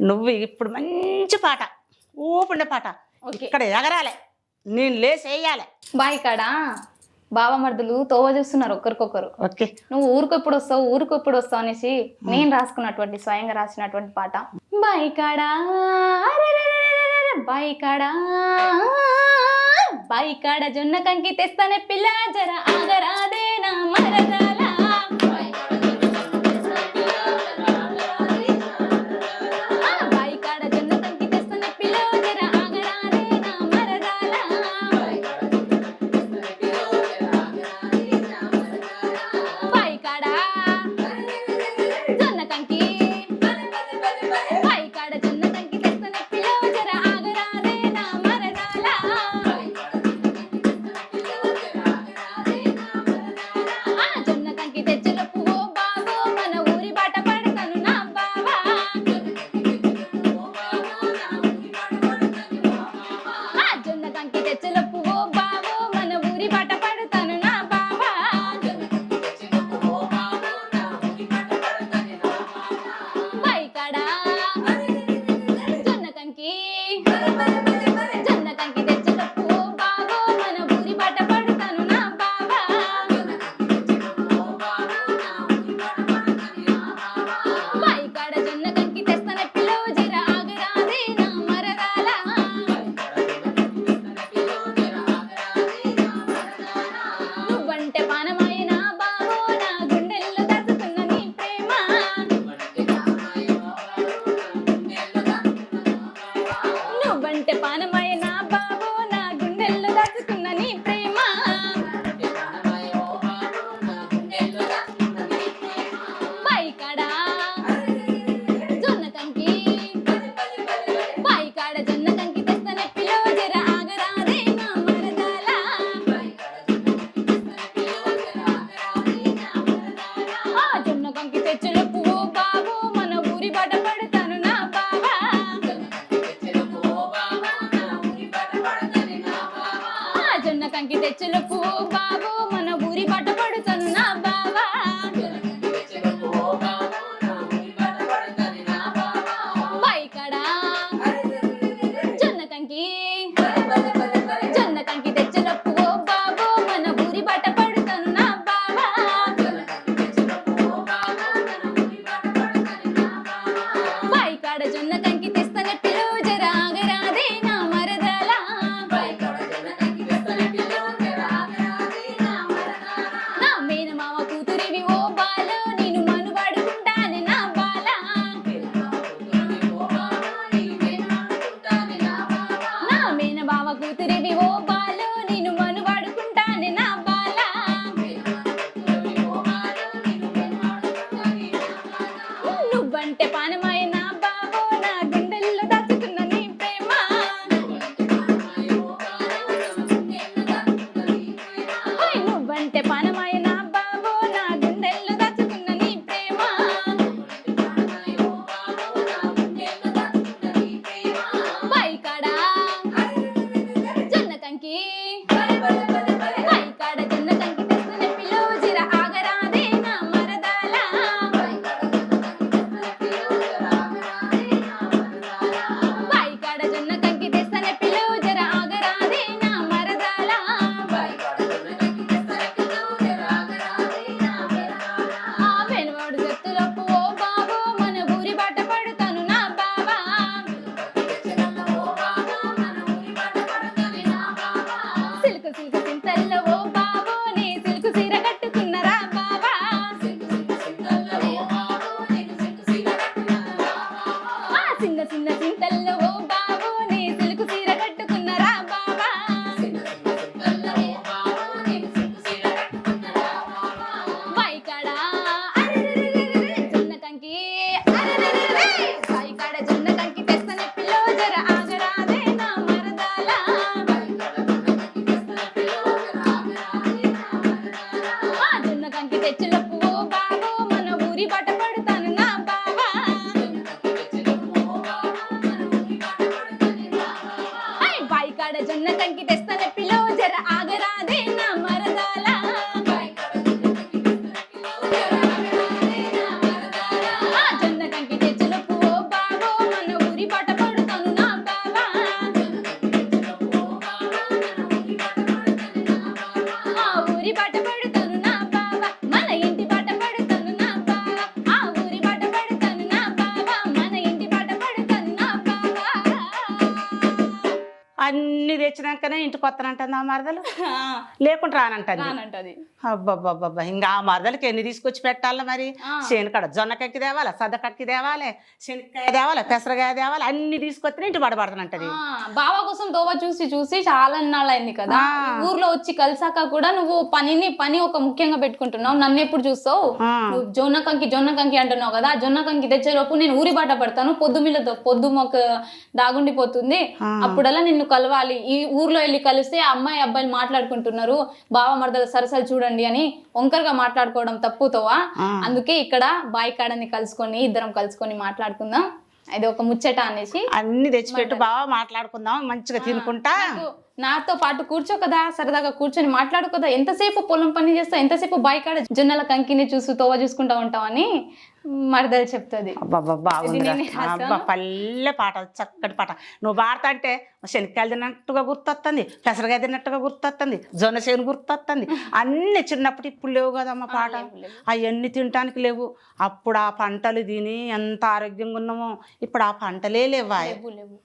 నువ్వు ఇప్పుడు మంచి పాట ఊపుండే పాట. ఇక్కడ ఎగరాలి నేను లేసేయాలి. బాయ్ కాడా బావమర్దులు తోవ చూస్తున్నారు ఒకరికొకరు. ఓకే. నువ్వు ఊరుకు ఎప్పుడు వస్తావు ఊరుకు ఎప్పుడు వస్తావు అనేసి నేను రాసుకున్నటువంటి స్వయంగా రాసినటువంటి పాట. బాయ్ కాడా బాయ్ కాడా బాయ్ కాడ జొన్న కంకి తెస్తానే పిల్ల జర ఆగరాదే. कबूतरे भी वो பாட்டு பாடு అన్ని తెచ్చినాకనే ఇంటికి వస్తానంటుంది ఆ మరదలు. లేకుండా రానంటుంది. అబ్బబ్బబ్బబ్బా. ఇంకా ఆ మరదలకి ఎన్ని తీసుకొచ్చి పెట్టాలి మరి. శనకడ జొన్న కక్కి తేవాలి సద్ద కక్కి తేవాలి శనక్కాయ తేవాలి పెసరకాయ తేవాలి అన్ని తీసుకొస్తే ఇంటి పడబడతానంటది బావ కోసం దోవ చూసి చూసి చాలా అయింది కదా. ఊర్లో వచ్చి కలిసాక కూడా నువ్వు పనిని పని ఒక ముఖ్యంగా పెట్టుకుంటున్నావు. నన్ను ఎప్పుడు చూస్తావు. నువ్వు జొన్న కంకి జొన్న కంకి అంటున్నావు కదా. జొన్న కంకి తెచ్చేలోపు నేను ఊరి బాట పడతాను. పొద్దు మీద పొద్దు మొక్క దాగుండిపోతుంది. అప్పుడల్లా నిన్ను కలవాలి. ఈ ఊర్లో వెళ్ళి కలిస్తే అమ్మాయి అబ్బాయిలు మాట్లాడుకుంటున్నారు. బావ మరదల సరసలు చూడండి అని వంకరగా మాట్లాడుకోవడం తప్పుతోవా. అందుకే ఇక్కడ బాయ్ కాడని కలుసుకొని ఇద్దరం కలుసుకొని మాట్లాడుకుందాం. అది ఒక ముచ్చట అనేసి అన్ని తెచ్చిపెట్టు బాగా మాట్లాడుకుందాం మంచిగా తినుకుంటా. నాకు నాతో పాటు కూర్చో కదా సరదాగా కూర్చొని మాట్లాడు కదా. ఎంతసేపు పొలం పని చేస్తావు ఎంతసేపు బాయికాడ జొన్నల కంకిని చూస్తూ తోవ చూసుకుంటా ఉంటావని మరదలు చెప్తుంది. పల్లె పాట చక్కటి పాట. నువ్వు పాడతా అంటే శనక్కాయలు తిన్నట్టుగా గుర్తొస్తుంది పెసరకాయ తిన్నట్టుగా గుర్తొస్తుంది జొన్న చేను గుర్తొస్తుంది అన్ని చిన్నప్పుడు ఇప్పుడు లేవు కదమ్మ పాట. అవన్నీ తినటానికి లేవు. అప్పుడు ఆ పంటలు తిని ఎంత ఆరోగ్యంగా ఉన్నామో ఇప్పుడు ఆ పంటలే లేవు.